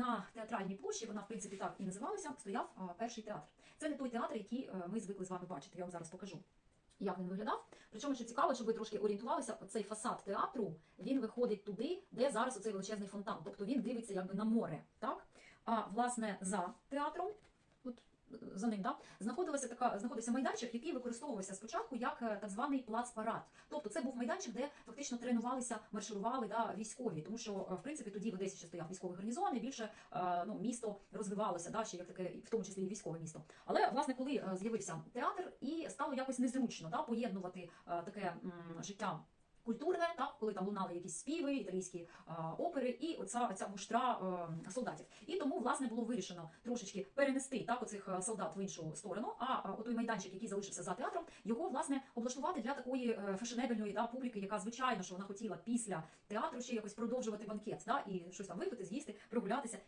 на театральній площі, вона в принципі так і називалася, стояв перший театр. Це не той театр, який е, ми звикли з вами бачити. Я вам зараз покажу. Як він виглядав? Причому що цікаво, щоб ви трошки орієнтувалися, оцей фасад театру він виходить туди, де зараз оцей величезний фонтан. Тобто він дивиться якби на море. Так? А власне за театром, за ним, да, знаходилася така знаходився майданчик, який використовувався спочатку як е, так званий плацпарад. Тобто це був майданчик, де фактично тренувалися, марширували да, військові, тому що е, в принципі тоді в Одесі ще стояв військовий гарнізон, і більше е, ну, місто розвивалося, да, ще як таке, в тому числі і військове місто. Але власне, коли з'явився театр, і стало якось незручно да, поєднувати таке життя. Культурне, так, коли там лунали якісь співи, італійські е, опери, і оця, оця муштра е, солдатів. І тому власне було вирішено трошечки перенести так оцих е, солдат в іншу сторону. А е, отой майданчик, який залишився за театром, його власне облаштувати для такої фешенебельної да, публіки, яка звичайно що вона хотіла після театру ще якось продовжувати банкет, да, і щось там випити, з'їсти, прогулятися.